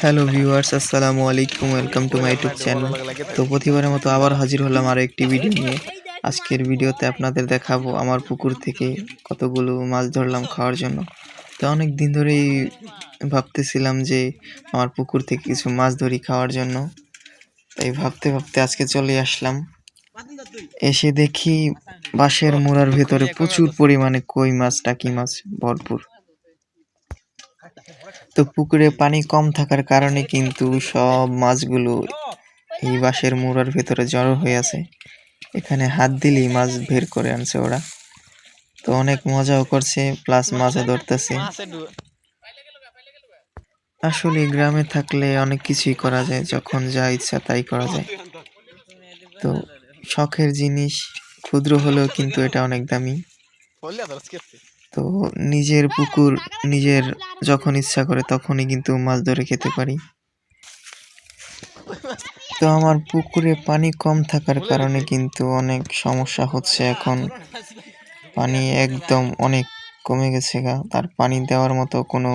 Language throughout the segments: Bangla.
হ্যালো ভিউয়ার্স আসসালামু আলাইকুম welcome to my YouTube channel তো প্রতিবারের মতো আবার হাজির হলাম আরও একটি ভিডিও নিয়ে। আজকের ভিডিওতে আপনাদের দেখাবো আমার পুকুর থেকে কতগুলো মাছ ধরলাম খাওয়ার জন্য। তো অনেক দিন ধরেই ভাবতেছিলাম যে আমার পুকুর থেকে কিছু মাছ ধরি খাওয়ার জন্য। তাই ভাবতে ভাবতে আজকে চলে আসলাম। এসে দেখি বাঁশের মোড়ার ভেতরে প্রচুর পরিমাণে কই মাছ, টাকি মাছ ভরপুর। তো পুকুরে পানি কম থাকার কারণে কিন্তু সব মাছগুলো এই বাঁশের মুড়ার ভেতরে জড়ো হয়ে আছে। এখানে হাত দিলেই মাছ বের করে আনছে ওরা। তো অনেক মজাও করছে প্লাস মাছও ধরতেছে। আসলে গ্রামে থাকলে অনেক কিছুই করা যায়, যখন যা ইচ্ছা তাই করা যায়। তো শখের জিনিস, ক্ষুদ্র হলেও কিন্তু এটা অনেক দামি। তো নিজের পুকুর, নিজের যখন ইচ্ছা করে তখনই কিন্তু মাছ ধরে খেতে পারি। তো আমার পুকুরে পানি কম থাকার কারণে কিন্তু অনেক সমস্যা হচ্ছে এখন। পানি একদম অনেক কমে গেছে গা তার পানি দেওয়ার মতো কোনো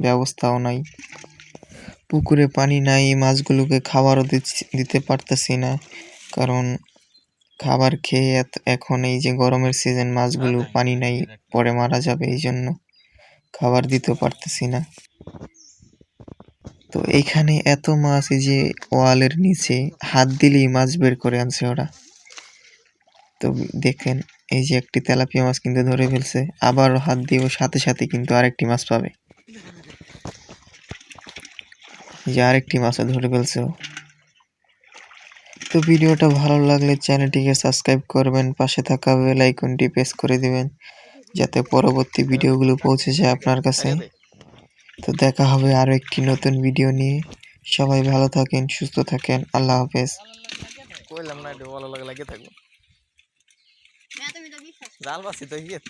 ব্যবস্থাও নাই। পুকুরে পানি নাই, মাছগুলোকে খাবারও দিতে পারতেছি না, কারণ খাবার খেয়ে এত- এখন এই যে গরমের সিজন মাছগুলো পানি নাই পরে মারা যাবে এই জন্য খাবার দিতে পারতেছি না। তো এইখানে এত মাছ এই যে ওয়ালের নিচে হাত দিলেই মাছ বের করে আনছে ওরা। তো দেখেন এই যে একটি তেলাপিয়া মাছ কিন্তু ধরে ফেলছে আবারও হাত দিব সাথে সাথে কিন্তু আরেকটি মাছ পাবে। যে আরেকটি মাছও ধরে ফেলছে ও। তো ভিডিওটা ভালো লাগলে চ্যানেলটিকে সাবস্ক্রাইব করবেন পাশে থাকা বেল আইকনটি প্রেস করে দিবেন যাতে পরবর্তী ভিডিওগুলো পৌঁছে যায় আপনার কাছে। তো দেখা হবে আরও একটি নতুন ভিডিও নিয়ে। সবাই ভালো থাকেন সুস্থ থাকেন আল্লাহ হাফেজ। কইলাম না এটা ভালো লাগে লাগে থাকব। তুমি তো বিশ্বাস জাল বাসি তো গিয়ে